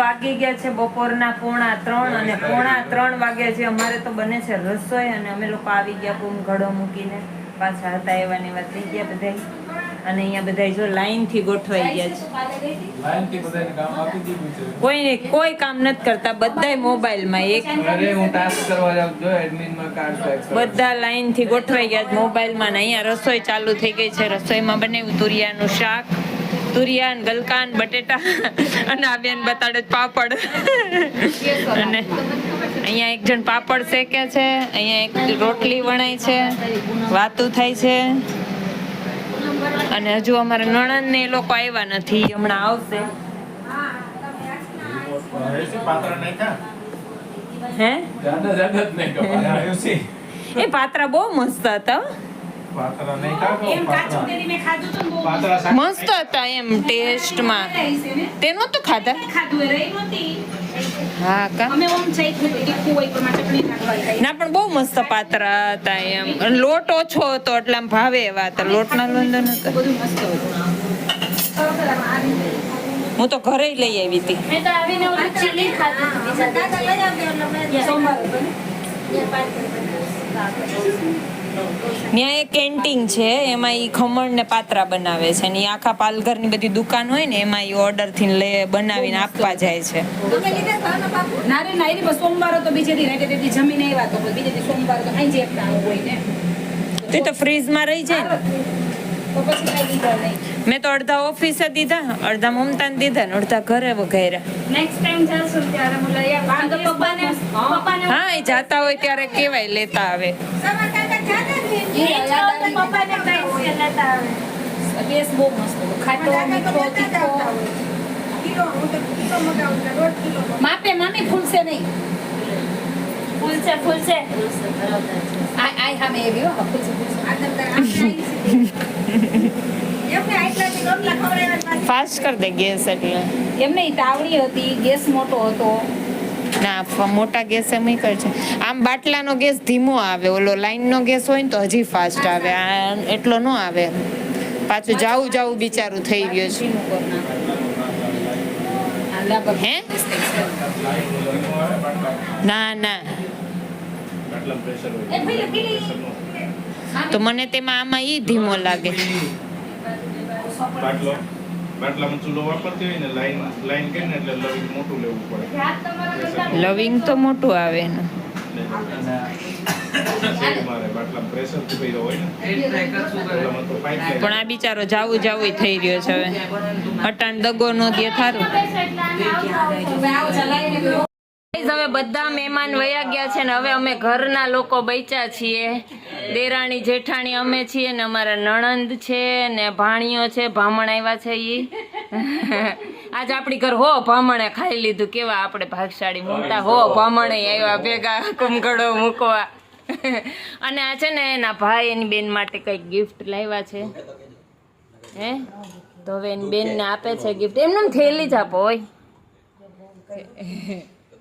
વાગી ગયા છે બપોરના પોણા ત્રણ અને પોણા ત્રણ વાગ્યા છે. અમારે તો બને છે રસોઈ અને અમે લોકો આવી ગયા કુમ ઘડો મૂકીને. પાછા હતા એવાની વાત થઈ ગયા બધા અને અહીંયા બધા જો લાઈનથી ગોઠવાઈ ગયા છે. કોઈ કોઈ કામ નથી કરતા. બધાય મોબાઈલમાં એક. બધા લાઈનથી ગોઠવાઈ ગયા મોબાઈલ મોબાઈલમાં ને અહીંયા રસોઈ ચાલુ થઈ ગઈ છે. રસોઈમાં બનાવ્યું તુરિયાનું શાક. તુરિયાન ગલકાન બટેટા અને આ બેન બતાડે પાપડ. અને અહીંયા એક જણ પાપડ શેકે છે અહીંયા એક રોટલી વણાય છે વાતું થાય છે. અને હજુ અમારા નણંદ ને એ લોકો આવ્યા નથી હમણાં આવશે. હે? એ પાત્રા બહુ મસ્ત હતા મસ્ત હતા એમ ટેસ્ટમાં. તે નહોતું ખાધા? ખાધું એ રહી નહોતી. હા કા. ના પણ બહુ મસ્ત પાતરા હતા એમ. લોટ ઓછો હતો એટલે આમ ભાવે એવા હતા. લોટના લોંદો નતો બધું મસ્ત હતું. હું તો ઘરે લઈ આવી હતી. મેં તો આવીને ઓલું ચીલી ખાધું સોમવાર. હતો ને. ત્યાં એક કેન્ટીન છે એમાં એ ખમણ ને પાત્રા બનાવે છે ને આખા પાલઘરની બધી દુકાન હોય ને એમાં એ ઓર્ડરથી લે બનાવીને આપવા જાય છે. ના રે ના એની બસ સોમવાર હતો બીજે દી રાતે તેથી જમીને આવ્યા તો બીજે દી સોમવાર તો અહીં જ હોય ને. તે તો ફ્રીજમાં રહી જાય મેં તો અડધા ઓફિસે દીધા અડધા મમતાને દીધા ને અડધા ઘરે વઘાર્યા. નેક્સ્ટ ટાઈમ જાશું ત્યારે તો પપ્પાને પપ્પાને હા એ જાતા હોય ત્યારે કેવાય લેતા આવે. માપે મામી ફૂલશે નહીં. ફૂલશે ફૂલશે. આ આ સામે એવી હો ફૂલશે ફૂલશે. ફાસ્ટ કરી દે ગેસ એટલે. એમને તાવડી હતી ગેસ મોટો હતો. ના મોટા ગેસ એમ ઈ કરે છે. આમ બાટલાનો ગેસ ધીમો આવે, ઓલો લાઈનનો ગેસ હોય ને તો હજી ફાસ્ટ આવે. એટલો ન આવે પાછું જાવું જાવું બિચારું થઈ ગયું છે. ના ના. તો મને તેમાં આમાં ઈ ધીમો લાગે. બાટલો ચૂલો વાપરતી હોય ને લાઈન લાઈન કે ને એટલે લવિંગ મોટું લેવું પડે. લવિંગ તો મોટું આવે એનું શેડ મારે બાટલામાં પ્રેશરથી હોય ને પણ આ બિચારો જાવું જાવું થઈ રહ્યો છે હવે. અટાણ દગો નો દે થારું. બધા મહેમાન વયા ગયા છે ને હવે અમે ઘરના લોકો બચ્યા છીએ. દેરાણી જેઠાણી અમે છીએ ને અમારા નણંદ છે ને ભાણીઓ છે ભામણ આવ્યા છે ઈ. આજ આપણી ઘર હો ભામણે ખાઈ લીધું. કેવા આપણે ભાગશાળી મોટા હો ભામણે આવ્યા ભેગા કુમઘડો મૂકવા. અને આ છે ને એના ભાઈ એની બેન માટે કંઈક ગિફ્ટ લાવ્યા છે. હે? તો હવે એની બેનને આપે છે ગિફ્ટ એમને થેલી જ આપો હોય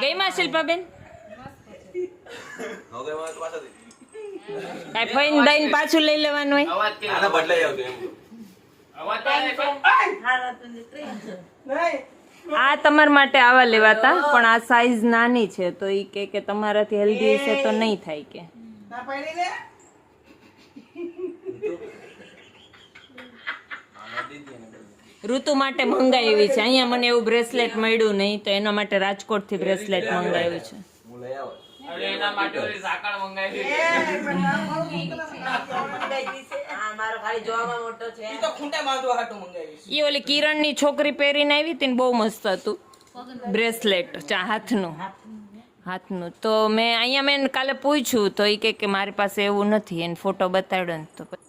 ગઈ માં શિલ્પાબેન? ફઈને દઈને પાછું લઈ લેવાનું હોય? આ તમારા માટે આવા લેવાતા પણ આ સાઈઝ નાની છે તો ઈ કે કે તમારાથી હેલ્ધી હશે તો નહીં થાય કે. ઋતુ માટે મંગાવી છે. અહીંયા મને એવું બ્રેસલેટ મળ્યું નહીં તો એના માટે રાજકોટથી બ્રેસલેટ મંગાવ્યું છે. ઈ ઓલી કિરણની છોકરી પહેરીને આવી હતી ને બહુ મસ્ત હતું. બ્રેસલેટ ચા હાથનું. હાથનું. તો મેં અહીંયા મેં કાલે પૂછ્યું તો એ કે મારી પાસે એવું નથી એને ફોટો બતાડ્યો ને તો પછી-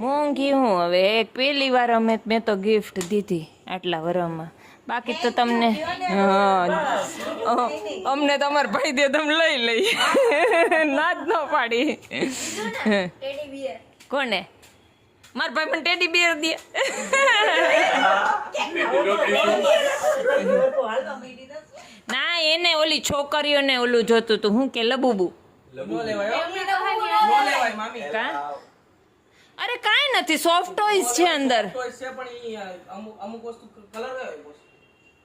મોંઘી હું હવે એક પહેલી વાર અમે મેં તો ગિફ્ટ દીધી આટલા વરમાં બાકી તો તમને અમને તમાર ભાઈ દે તમે લઈ લઈ ના જ ન પાડી. કોને? મારા ભાઈ મને ટેડી બિયર દે. ના એને ઓલી છોકરીઓને ઓલું જોતું હતું હું કે લબુબુ? કા અરે કાંઈ નથી સોફ્ટ ટોયસ છે અંદર.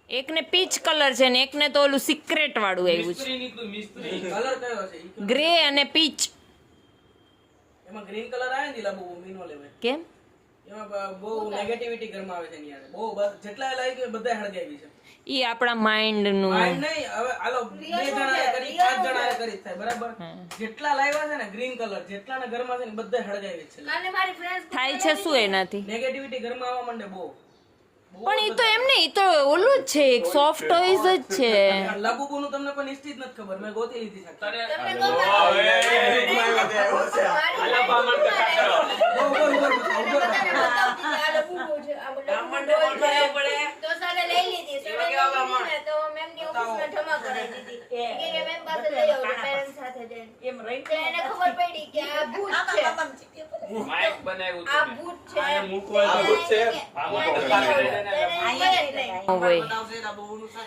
એકને પીચ કલર છે ને એકને તો ઓલું સિક્રેટ વાળું આવ્યું છે. ગ્રે અને પીચ એમાં ગ્રીન કલર આવે ને બહુ મીનો લેવે કેમ? એમાં બહુ નેગેટિવિટી ઘરમાં આવે છે એની યાર બહુ જેટલા લાઈક બધા હળગાવી છે. ઈ આપણા માઇન્ડનું માઇન્ડ નહીં હવે હાલો બે જણાએ કરી પાંચ જણા કરી થાય બરાબર જેટલા લાવ્યા છે ને ગ્રીન કલર જેટલા ને ઘરમાં છે ને બધા હળગાવી છે કાલે મારી ફ્રેન્ડ્સ થાય છે શું એનાથી નેગેટિવિટી ઘરમાં આવવા માંડે બહુ પણ ઈ તો એમ નહીં ઈ તો ઓલું જ છે એક સોફ્ટ ટોયઝ જ છે લગુબુ નું તમને કોઈ નિશ્ચિત નથી ખબર મેં ગોતી લીધી છે આખી. બહુ, બહુ, બહુ, બહુ, બહુ. તો સાને લઈ લીધી સાને લઈ લીધી ને તો ઓફિસમાં જમા કરાવી દીધી. કે કે મેમ પાસે લઈ આવો પેરેન્ટ સાથે જઈને. તો એને ખબર પડી કે આ ભૂત છે. માઈક બનાવ્યું આ ભૂત છે. આ ભૂત છે.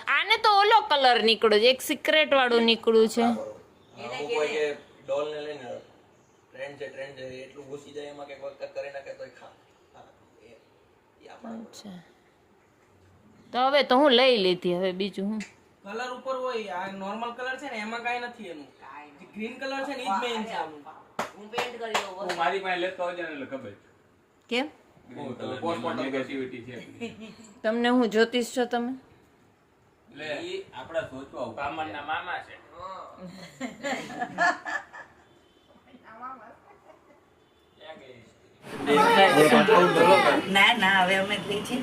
આને તો ઓલો કલર નીકળ્યો છે. એક સિક્રેટ વાળું નીકળ્યું છે. અમુક હોય કે ડોલ ને લઈને ટ્રેન્ડ છે ટ્રેન્ડ છે એટલું ઘૂસી જાય એમાં કંઈક વખત કરી નાખે તોય ખા. હા, એ- એ આપણા અચ્છા. તો હવે તો હું લઈ લીધી. હવે બીજું હું? કલર ઉપર હોય આ નોર્મલ કલર છે ને એમાં કાંઈ નથી એનું. જે ગ્રીન કલર છે ને ઈ જ મેઈન છે આનું. તું મારી પાસે લેતો આવજે ને એટલે ખબર કેમ? તમને હું જ્યોતિષ છો તમે? લે. આપડા સોચવા કામના મામા છે. ના ના હવે અમે કહી છે.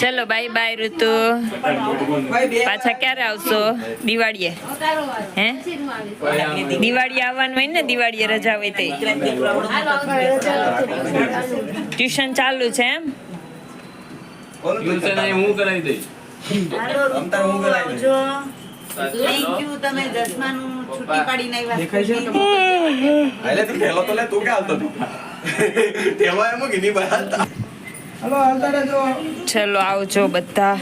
ચલો બાય બાય ઋતુ. પાછા ક્યારે આવશો? દિવાળીએ. હે? દિવાળી આવવાનું હોય ને દિવાળીએ રજા હોય તે ટ્યુશન ચાલુ છે એમ? ટ્યુશન હું કરાવી દઈશ. થેન્ક યુ તમે દસમાનું છૂટી પાડીને આવ્યા એટલે તો લે તું કે હાલતો તું તેમાં એમ કે નહીં બહાર ચલો આવજો બધા.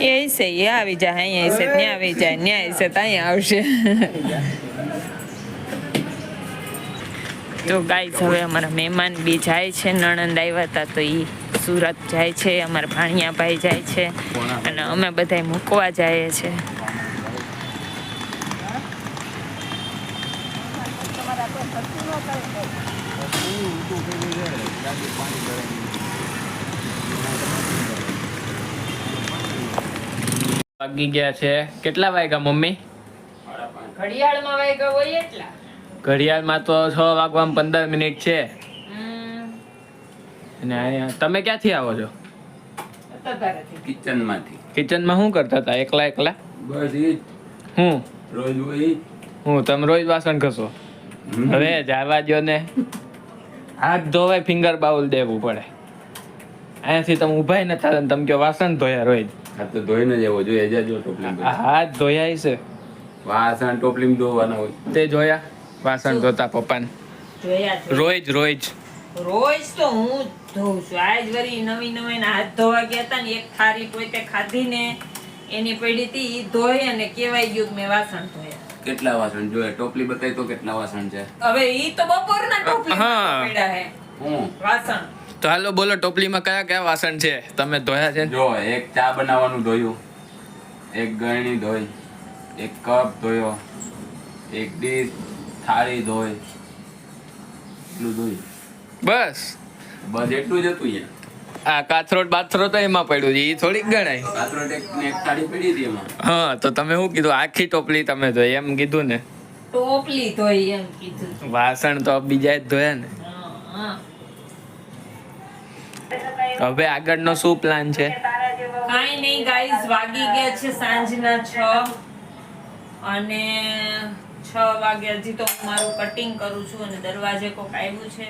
એ છે એ આવી જાય અહીંયા છે ત્યાં આવી જાય ત્યાં છે ત્યાં આવશે. તો ગાઈઝ હવે અમારા મહેમાન બી જાય છે નણંદ આવ્યા હતા તો એ સુરત જાય છે અમારા ભાણિયાભાઈ જાય છે અને અમે બધા મૂકવા જઈએ છે. વાગી ગયા છે. કેટલા વાગ્યા મમ્મી? ઘડિયાળમાં વાગ્યા હોય એટલા. ઘડિયાળમાં તો છ વાગવામાં પંદર મિનિટ છે. અને અહીંયા તમે ક્યાંથી આવો છો? કિચનમાંથી. કિચનમાં શું કરતા હતા? એકલા એકલા? બસ ઈ હું? રોજ હું? તમે રોજ વાસણ ઘસો? હવે જાવા દ્યો ને. હાથ ધોવાય ફિંગર બાઉલ દેવું પડે. અહીંયાથી તમે ઉભાય ન થાય તમે કહો વાસણ ધોયા રોજ? હાથ તો ધોઈને જવો જોઈએ જાજો ટોપલી હાથ ધોયા છે. વાસણ ટોપલીમાં ધોવાના હોય. તે જોયા? વાસણ ધોતા પપ્પાને. રોજ રોજ. રોજ તો હું ધોઉં છું. આજ વરી નવી નવી ના હાથ ધોવા ગયા હતા ને એક થારી પોતે ખાધી ને એની પડી હતી ઈ ધોઈ અને કેવાય ગયું મેં વાસણ ધોયા. કેટલા વાસણ? જોઈએ ટોપલી બતાવી તો કેટલા વાસણ છે? હવે ઈ તો બપોરના ટોપલી હા. પડ્યા હે. હું? વાસણ. તો હાલો બોલો ટોપલીમાં કયા કયા વાસણ છે? તમે ધોયા છે? જો એક ચા બનાવવાનું ધોયું એક ગળણી ધોઈ એક કપ ધોયો એક ડીશ થાળી ધોય એટલું ધોઈ બસ. બસ એટલું જ હતું આ કાથરોટ બાથરોટ તો એમાં પડ્યું છે એ થોડીક ગણાય. કાથરોટ એક ને એક થાળી પડી હતી એમાં. હા તો તમે શું કીધું? આખી ટોપલી તમે ધોઈ એમ કીધું ને? ટોપલી ધોઈ એમ કીધું. વાસણ તો બીજા જ ધોયા ને. હા હવે આગળનો શું પ્લાન છે? કાંઈ નહીં ગાઈઝ વાગી ગયા છે સાંજના 6 અને છ વાગ્યા હજી તો હું મારું કટિંગ કરું છું અને દરવાજે કોક આવ્યું છે.